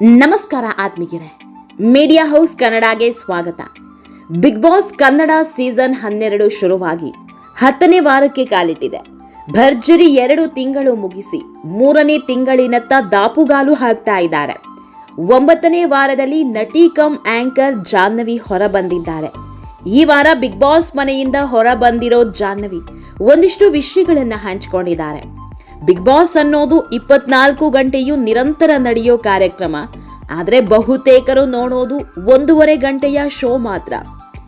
ನಮಸ್ಕಾರ ಆತ್ಮೀಯರೇ. Media house ಕನ್ನಡಗೆ ಸ್ವಾಗತ. ಬಿಗ್ ಬಾಸ್ ಕನ್ನಡ ಸೀಸನ್ ಹನ್ನೆರಡು ಶುರುವಾಗಿ ಹತ್ತನೇ ವಾರಕ್ಕೆ ಕಾಲಿಟ್ಟಿದೆ. ಭರ್ಜರಿ ಎರಡು ತಿಂಗಳು ಮುಗಿಸಿ ಮೂರನೇ ತಿಂಗಳಿನತ್ತ ದಾಪುಗಾಲು ಹಾಕ್ತಾ ಇದ್ದಾರೆ. ಒಂಬತ್ತನೇ ವಾರದಲ್ಲಿ ನಟಿ ಕಮ್ ಆಂಕರ್ ಜಾಹ್ನವಿ ಹೊರ ಬಂದಿದ್ದಾರೆ ಈ ವಾರ ಬಿಗ್ ಬಾಸ್ ಮನೆಯಿಂದ ಹೊರ ಬಂದಿರೋ ಜಾಹ್ನವಿ ಒಂದಿಷ್ಟು ವಿಷಯಗಳನ್ನು ಹಂಚಿಕೊಂಡಿದ್ದಾರೆ. ಬಿಗ್ ಬಾಸ್ ಅನ್ನೋದು ಇಪ್ಪತ್ನಾಲ್ಕು ಗಂಟೆಯೂ ನಿರಂತರ ನಡೆಯೋ ಕಾರ್ಯಕ್ರಮ. ಆದರೆ ಬಹುತೇಕರು ನೋಡೋದು ಒಂದೂವರೆ ಗಂಟೆಯ ಶೋ ಮಾತ್ರ.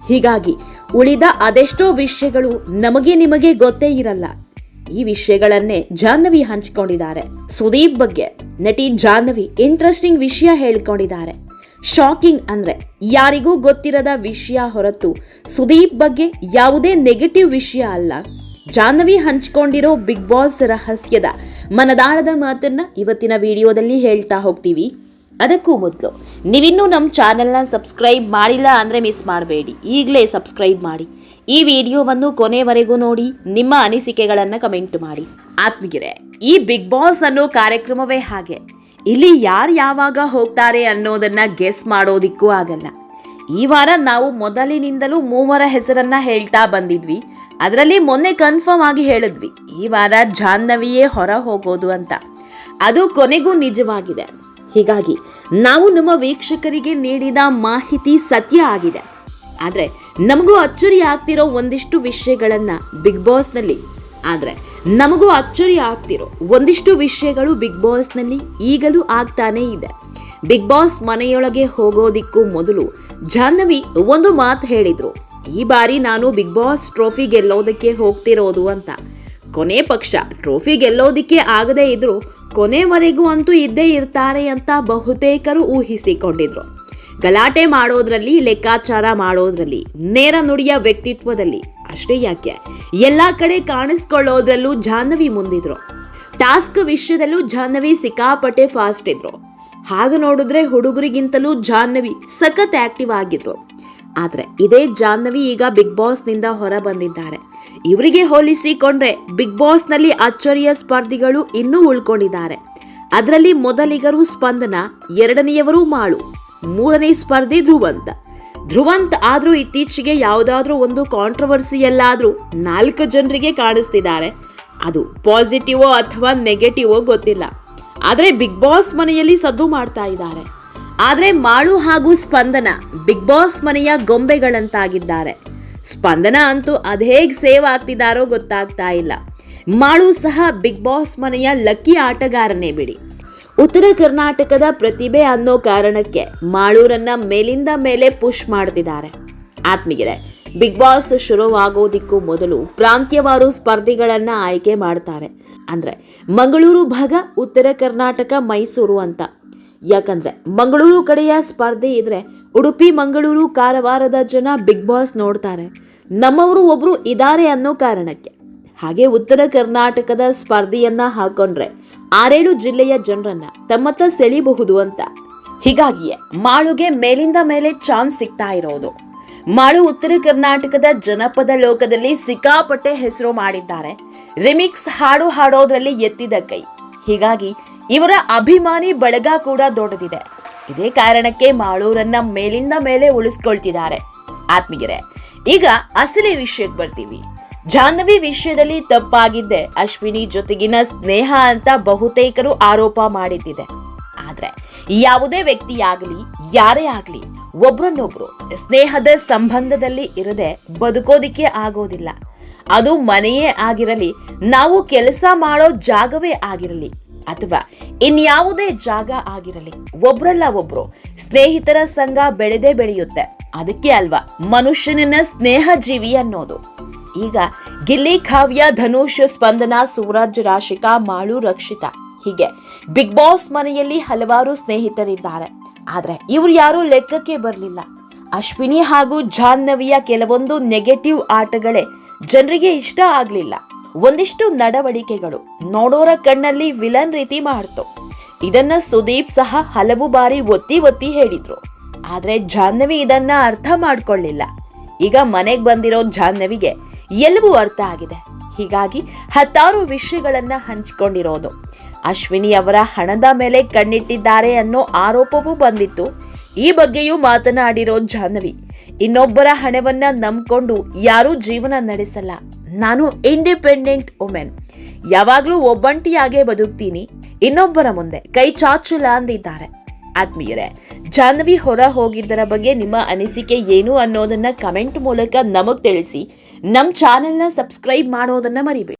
ಹೀಗಾಗಿ ಉಳಿದ ಅದೆಷ್ಟೋ ವಿಷಯಗಳು ನಮಗೆ ನಿಮಗೆ ಗೊತ್ತೇ ಇರಲ್ಲ. ಈ ವಿಷಯಗಳನ್ನೇ ಜಾಹ್ನವಿ ಹಂಚಿಕೊಂಡಿದ್ದಾರೆ. ಸುದೀಪ್ ಬಗ್ಗೆ ನಟಿ ಜಾಹ್ನವಿ ಇಂಟ್ರೆಸ್ಟಿಂಗ್ ವಿಷಯ ಹೇಳ್ಕೊಂಡಿದ್ದಾರೆ. ಶಾಕಿಂಗ್ ಅಂದ್ರೆ ಯಾರಿಗೂ ಗೊತ್ತಿರದ ವಿಷಯ ಹೊರತು ಸುದೀಪ್ ಬಗ್ಗೆ ಯಾವುದೇ ನೆಗೆಟಿವ್ ವಿಷಯ ಅಲ್ಲ. ಜಾಹ್ನವಿ ಹಂಚಿಕೊಂಡಿರೋ ಬಿಗ್ ಬಾಸ್ ರಹಸ್ಯದ ಮನದಾಳದ ಮಾತನ್ನ ಇವತ್ತಿನ ವಿಡಿಯೋದಲ್ಲಿ ಹೇಳ್ತಾ ಹೋಗ್ತೀವಿ. ಅದಕ್ಕೂ ಮೊದಲು. ನೀವಿನ್ನೂ ನಮ್ಮ ಚಾನೆಲ್ನ ಸಬ್ಸ್ಕ್ರೈಬ್ ಮಾಡಿಲ್ಲ ಅಂದರೆ ಮಿಸ್ ಮಾಡಬೇಡಿ. ಈಗಲೇ ಸಬ್ಸ್ಕ್ರೈಬ್ ಮಾಡಿ. ಈ ವಿಡಿಯೋವನ್ನು ಕೊನೆವರೆಗೂ ನೋಡಿ, ನಿಮ್ಮ ಅನಿಸಿಕೆಗಳನ್ನು ಕಮೆಂಟ್ ಮಾಡಿ. ಆತ್ಮಗಿರೆ ಈ ಬಿಗ್ ಬಾಸ್ ಅನ್ನೋ ಕಾರ್ಯಕ್ರಮವೇ ಹಾಗೆ. ಇಲ್ಲಿ ಯಾರು ಯಾವಾಗ ಹೋಗ್ತಾರೆ ಅನ್ನೋದನ್ನು ಗೆಸ್ ಮಾಡೋದಿಕ್ಕೂ ಆಗಲ್ಲ. ಈ ವಾರ ನಾವು ಮೊದಲಿನಿಂದಲೂ ಮೂವರ ಹೆಸರನ್ನ ಹೇಳ್ತಾ ಬಂದಿದ್ವಿ. ಅದರಲ್ಲಿ ಮೊನ್ನೆ ಕನ್ಫರ್ಮ್ ಆಗಿ ಹೇಳಿದ್ವಿ. ಈ ವಾರ ಜಾಹ್ನವಿಯೇ ಹೊರ ಹೋಗೋದು ಅಂತ. ಅದು ಕೊನೆಗೂ ನಿಜವಾಗಿದೆ. ಹೀಗಾಗಿ ನಾವು ನಮ್ಮ ವೀಕ್ಷಕರಿಗೆ ನೀಡಿದ ಮಾಹಿತಿ ಸತ್ಯ ಆಗಿದೆ. ಆದರೆ ನಮಗೂ ಅಚ್ಚರಿ ಆಗ್ತಿರೋ ಒಂದಿಷ್ಟು ವಿಷಯಗಳನ್ನು ಬಿಗ್ ಬಾಸ್ನಲ್ಲಿ ಆದರೆ ನಮಗೂ ಅಚ್ಚರಿ ಆಗ್ತಿರೋ ಒಂದಿಷ್ಟು ವಿಷಯಗಳು ಬಿಗ್ ಬಾಸ್ನಲ್ಲಿ ಈಗಲೂ ಆಗ್ತಾನೇ ಇದೆ. ಬಿಗ್ ಬಾಸ್ ಮನೆಯೊಳಗೆ ಹೋಗೋದಿಕ್ಕೂ ಮೊದಲು ಜಾಹ್ನವಿ ಒಂದು ಮಾತು ಹೇಳಿದರು. ಈ ಬಾರಿ ನಾನು ಬಿಗ್ ಬಾಸ್ ಟ್ರೋಫಿ ಗೆಲ್ಲೋದಕ್ಕೆ ಹೋಗ್ತಿರೋದು ಅಂತ. ಕೊನೆ ಪಕ್ಷ ಟ್ರೋಫಿ ಗೆಲ್ಲೋದಿಕ್ಕೆ ಆಗದೇ ಇದ್ರು ಕೊನೆವರೆಗೂ ಅಂತೂ ಇದ್ದೇ ಇರ್ತಾರೆ ಅಂತ ಬಹುತೇಕರು ಊಹಿಸಿಕೊಂಡಿದ್ರು. ಗಲಾಟೆ ಮಾಡೋದ್ರಲ್ಲಿ, ಲೆಕ್ಕಾಚಾರ ಮಾಡೋದ್ರಲ್ಲಿ, ನೇರ ನುಡಿಯ ವ್ಯಕ್ತಿತ್ವದಲ್ಲಿ ಅಷ್ಟೇ ಯಾಕೆ? ಎಲ್ಲ ಕಡೆ ಕಾಣಿಸ್ಕೊಳ್ಳೋದ್ರಲ್ಲೂ ಜಾಹ್ನವಿ ಮುಂದಿದ್ರು. ಟಾಸ್ಕ್ ವಿಷಯದಲ್ಲೂ ಜಾಹ್ನವಿ ಸಿಕ್ಕಾಪಟ್ಟೆ ಫಾಸ್ಟ್ ಇದ್ರು. ಹಾಗೆ ನೋಡಿದ್ರೆ ಹುಡುಗರಿಗಿಂತಲೂ ಜಾಹ್ನವಿ ಸಖತ್ ಆಕ್ಟಿವ್ ಆಗಿದ್ರು. ಆದ್ರೆ ಇದೇ ಜಾಹ್ನವಿ ಈಗ ಬಿಗ್ ಬಾಸ್ನಿಂದ ಹೊರ ಬಂದಿದ್ದಾರೆ. ಇವರಿಗೆ ಹೋಲಿಸಿಕೊಂಡ್ರೆ ಬಿಗ್ ಬಾಸ್ನಲ್ಲಿ ಅಚ್ಚರಿಯ ಸ್ಪರ್ಧಿಗಳು ಇನ್ನೂ ಉಳ್ಕೊಂಡಿದ್ದಾರೆ. ಅದರಲ್ಲಿ ಮೊದಲಿಗರು ಸ್ಪಂದನ, ಎರಡನೆಯವರು ಮಾಳು, ಮೂರನೇ ಸ್ಪರ್ಧಿ ಧ್ರುವಂತ. ಧ್ರುವಂತ್ ಆದರೂ ಇತ್ತೀಚೆಗೆ ಯಾವುದಾದ್ರೂ ಒಂದು ಕಾಂಟ್ರವರ್ಸಿಯಲ್ಲಾದರೂ ನಾಲ್ಕು ಜನರಿಗೆ ಕಾಣಿಸ್ತಿದ್ದಾರೆ. ಅದು ಪಾಸಿಟಿವೋ ಅಥವಾ ನೆಗೆಟಿವೋ ಗೊತ್ತಿಲ್ಲ. ಆದರೆ ಬಿಗ್ ಬಾಸ್ ಮನೆಯಲ್ಲಿ ಸದ್ದು ಮಾಡ್ತಾ ಇದ್ದಾರೆ. ಆದರೆ ಮಾಳು ಹಾಗೂ ಸ್ಪಂದನ ಬಿಗ್ ಬಾಸ್ ಮನೆಯ ಗೊಂಬೆಗಳಂತಾಗಿದ್ದಾರೆ. ಸ್ಪಂದನ ಅಂತೂ ಅದೇಗ್ ಸೇವ್ ಆಗ್ತಿದ್ದಾರೋ ಗೊತ್ತಾಗ್ತಾ ಇಲ್ಲ. ಮಾಳು ಸಹ ಬಿಗ್ ಬಾಸ್ ಮನೆಯ ಲಕ್ಕಿ ಆಟಗಾರನೇ ಬಿಡಿ. ಉತ್ತರ ಕರ್ನಾಟಕದ ಪ್ರತಿಭೆ ಅನ್ನೋ ಕಾರಣಕ್ಕೆ ಮಾಳೂರನ್ನ ಮೇಲಿಂದ ಮೇಲೆ ಪುಷ್ ಮಾಡ್ತಿದ್ದಾರೆ. ಆತ್ಮೀಗಿದೆ ಬಿಗ್ ಬಾಸ್ ಶುರುವಾಗೋದಿಕ್ಕೂ ಮೊದಲು ಪ್ರಾಂತ್ಯವಾರು ಸ್ಪರ್ಧಿಗಳನ್ನ ಆಯ್ಕೆ ಮಾಡ್ತಾರೆ. ಅಂದ್ರೆ ಮಂಗಳೂರು ಭಾಗ, ಉತ್ತರ ಕರ್ನಾಟಕ, ಮೈಸೂರು ಅಂತ. ಯಾಕಂದ್ರೆ ಮಂಗಳೂರು ಕಡೆಯ ಸ್ಪರ್ಧೆ ಇದ್ರೆ ಉಡುಪಿ, ಮಂಗಳೂರು, ಕಾರವಾರದ ಜನ ಬಿಗ್ ಬಾಸ್ ನೋಡ್ತಾರೆ. ನಮ್ಮವರು ಒಬ್ರು ಇದ್ದಾರೆ ಅನ್ನೋ ಕಾರಣಕ್ಕೆ. ಹಾಗೆ ಉತ್ತರ ಕರ್ನಾಟಕದ ಸ್ಪರ್ಧೆಯನ್ನು ಹಾಕೊಂಡ್ರೆ ಆರೇಳು ಜಿಲ್ಲೆಯ ಜನರನ್ನ ತಮ್ಮತ್ತ ಸೆಳಿಬಹುದು ಅಂತ. ಹೀಗಾಗಿಯೇ ಮಾಳುಗೆ ಮೇಲಿಂದ ಮೇಲೆ ಚಾನ್ಸ್ ಸಿಗ್ತಾ ಇರೋದು. ಮಾಳು ಉತ್ತರ ಕರ್ನಾಟಕದ ಜನಪದ ಲೋಕದಲ್ಲಿ ಸಿಕ್ಕಾಪಟ್ಟೆ ಹೆಸರು ಮಾಡಿದ್ದಾರೆ. ರಿಮಿಕ್ಸ್ ಹಾಡು ಹಾಡೋದ್ರಲ್ಲಿ ಎತ್ತಿದ ಕೈ. ಹೀಗಾಗಿ ಇವರ ಅಭಿಮಾನಿ ಬಳಗ ಕೂಡ ದೊಡ್ಡದಿದೆ. ಇದೇ ಕಾರಣಕ್ಕೆ ಮಾಳೂರನ್ನ ಮೇಲಿಂದ ಮೇಲೆ ಉಳಿಸ್ಕೊಳ್ತಿದ್ದಾರೆ. ಆತ್ಮೀಯರೇ, ಈಗ ಅಸಲಿ ವಿಷಯಕ್ಕೆ ಬರ್ತೀವಿ. ಜಾಹ್ನವಿ ವಿಷಯದಲ್ಲಿ ತಪ್ಪಾಗಿದ್ದೆ ಅಶ್ವಿನಿ ಜೊತೆಗಿನ ಸ್ನೇಹ ಅಂತ ಬಹುತೇಕರು ಆರೋಪ ಮಾಡಿದ್ದಿದೆ. ಆದ್ರೆ ಯಾವುದೇ ವ್ಯಕ್ತಿಯಾಗಲಿ, ಯಾರೇ ಆಗಲಿ, ಒಬ್ರನ್ನೊಬ್ರು ಸ್ನೇಹದ ಸಂಬಂಧದಲ್ಲಿ ಇರದೆ ಬದುಕೋದಿಕ್ಕೆ ಆಗೋದಿಲ್ಲ. ಅದು ಮನೆಯೇ ಆಗಿರಲಿ, ನಾವು ಕೆಲಸ ಮಾಡೋ ಜಾಗವೇ ಆಗಿರಲಿ ಅಥವಾ ಇನ್ಯಾವುದೇ ಜಾಗ ಆಗಿರಲಿ, ಒಬ್ರಲ್ಲ ಒಬ್ರು ಸ್ನೇಹಿತರ ಸಂಘ ಬೆಳೆದೇ ಬೆಳೆಯುತ್ತೆ. ಅದಕ್ಕೆ ಅಲ್ವಾ ಮನುಷ್ಯನನ್ನ ಸ್ನೇಹ ಜೀವಿ ಅನ್ನೋದು. ಈಗ ಗಿಲ್ಲಿ, ಕಾವ್ಯ, ಧನುಷ್, ಸ್ಪಂದನ, ಸೂರಜ್, ರಾಶಿಕಾ, ಮಾಳು, ರಕ್ಷಿತಾ ಹೀಗೆ ಬಿಗ್ ಬಾಸ್ ಮನೆಯಲ್ಲಿ ಹಲವಾರು ಸ್ನೇಹಿತರಿದ್ದಾರೆ. ಆದರೆ ಇವ್ರು ಯಾರೂ ಲೆಕ್ಕಕ್ಕೆ ಬರಲಿಲ್ಲ. ಅಶ್ವಿನಿ ಹಾಗೂ ಜಾಹ್ನವಿಯ ಕೆಲವೊಂದು ನೆಗೆಟಿವ್ ಆಟಗಳೇ ಜನರಿಗೆ ಇಷ್ಟ ಆಗ್ಲಿಲ್ಲ. ಒಂದಿಷ್ಟು ನಡವಳಿಕೆಗಳು ನೋಡೋರ ಕಣ್ಣಲ್ಲಿ ವಿಲನ್ ರೀತಿ ಮಾಡ್ತು. ಇದನ್ನ ಸುದೀಪ್ ಸಹ ಹಲವು ಬಾರಿ ಒತ್ತಿ ಒತ್ತಿ ಹೇಳಿದ್ರು. ಆದ್ರೆ ಜಾಹ್ನವಿ ಇದನ್ನ ಅರ್ಥ ಮಾಡ್ಕೊಳ್ಳಿಲ್ಲ. ಈಗ ಮನೆಗೆ ಬಂದಿರೋ ಜಾಹ್ನವಿಗೆ ಎಲ್ಲವೂ ಅರ್ಥ ಆಗಿದೆ. ಹೀಗಾಗಿ ಹತ್ತಾರು ವಿಷಯಗಳನ್ನ ಹಂಚಿಕೊಂಡಿರೋದು. ಅಶ್ವಿನಿ ಅವರ ಹಣದ ಮೇಲೆ ಕಣ್ಣಿಟ್ಟಿದ್ದಾರೆ ಅನ್ನೋ ಆರೋಪವೂ ಬಂದಿತ್ತು. ಈ ಬಗ್ಗೆಯೂ ಮಾತನಾಡಿರೋ ಜಾಹ್ನವಿ, ಇನ್ನೊಬ್ಬರ ಹಣವನ್ನ ನಂಬಿಕೊಂಡು ಯಾರೂ ಜೀವನ ನಡೆಸಲ್ಲ. ನಾನು ಇಂಡಿಪೆಂಡೆಂಟ್ ವುಮೆನ್ ಯಾವಾಗಲೂ ಒಬ್ಬಂಟಿಯಾಗೇ ಬದುಕ್ತೀನಿ. ಇನ್ನೊಬ್ಬರ ಮುಂದೆ ಕೈ ಚಾಚಿಲ್ಲ ಅಂದಿದ್ದಾರೆ ಆತ್ಮೀಯರೇ, ಜಾಹ್ನವಿ ಹೊರ ಹೋಗಿದ್ದರ ಬಗ್ಗೆ ನಿಮ್ಮ ಅನಿಸಿಕೆ ಏನು ಅನ್ನೋದನ್ನ ಕಮೆಂಟ್ ಮೂಲಕ ನಮಗೆ ತಿಳಿಸಿ. ನಮ್ಮ ಚಾನೆಲ್ನ ಸಬ್ಸ್ಕ್ರೈಬ್ ಮಾಡೋದನ್ನ ಮರಿಬೇಡಿ.